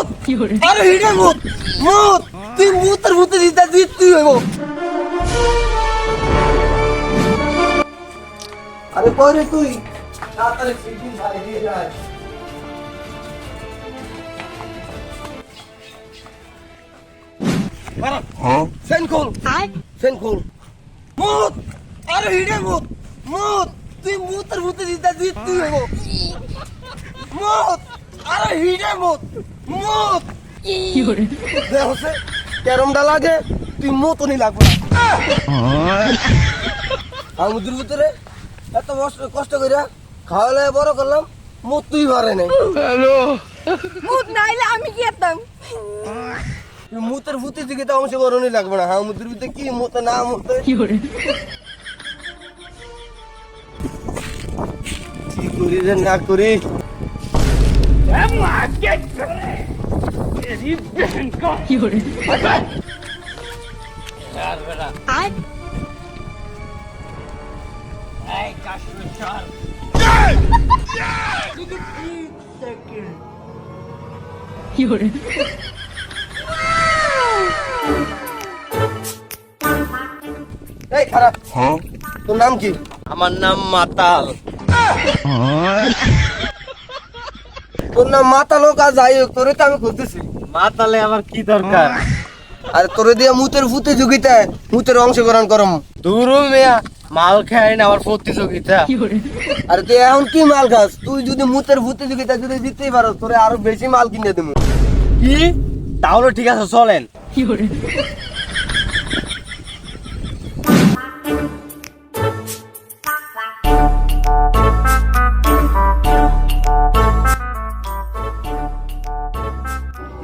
মুত। আরে হিডে মুত মুত। তুই মুতের ভূতে দিতে দিত তুই হইব? আরে পরে তুই? তাড়াতাড়ি ফিটিং ভাই দিয়ে যায় ফ্যান খোল। ফ্যান খোল। মুত। আরে হিডে মুত মুত। তুই মুতের ভূতে দিতে দিত তুই হইব। মুত। আরে হিডে মুত মুত। দেখছে ক্যারমটা লাগে তুই মতনই লাগবে ভিতরে এত কষ্ট কষ্ট করে খাওয়ালে বড় করলাম মতুই পারে নাই। মুদ নাইলে আমি কি করতাম? তুই মুতের ভূতের দিকে তো অংশগ্রহণই লাগবে না। সমুদ্রের ভিতরে কি মতে না মতে? কি করি রে না করি? এই খারাপ। তোর নাম কি? আমার নাম মাতাল। তোর নাম মাতা লোক যাই হোক তোরে তো আমি খুঁজতেছি। মাতালে আমার কি দরকার? আর তোরে দিয়ে মুতের মুতের অংশগ্রহণ করম। দূর মেয়া মাল খাই না আমার প্রতিযোগিতা। আরে তুই এখন কি মাল খাস? তুই যদি মুতের ভূতে যোগিতা যদি জিততেই পারো তোরে আরও বেশি মাল কিনে দেবো। কি? তাহলে ঠিক আছে চলেন।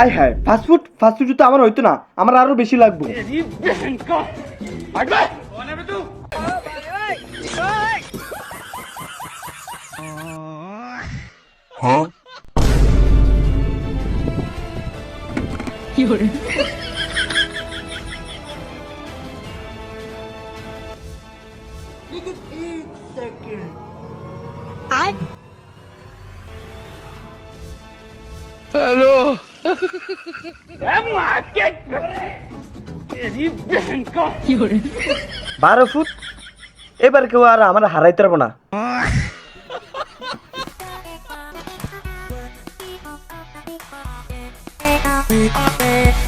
আই হ্যাঁ ফাস্টফুড ফাস্টফুড তো আমার হইতো না আমার আরও বেশি লাগবে। বারো ফুট? এবার কেউ আর আমার হারাইতে পারব না।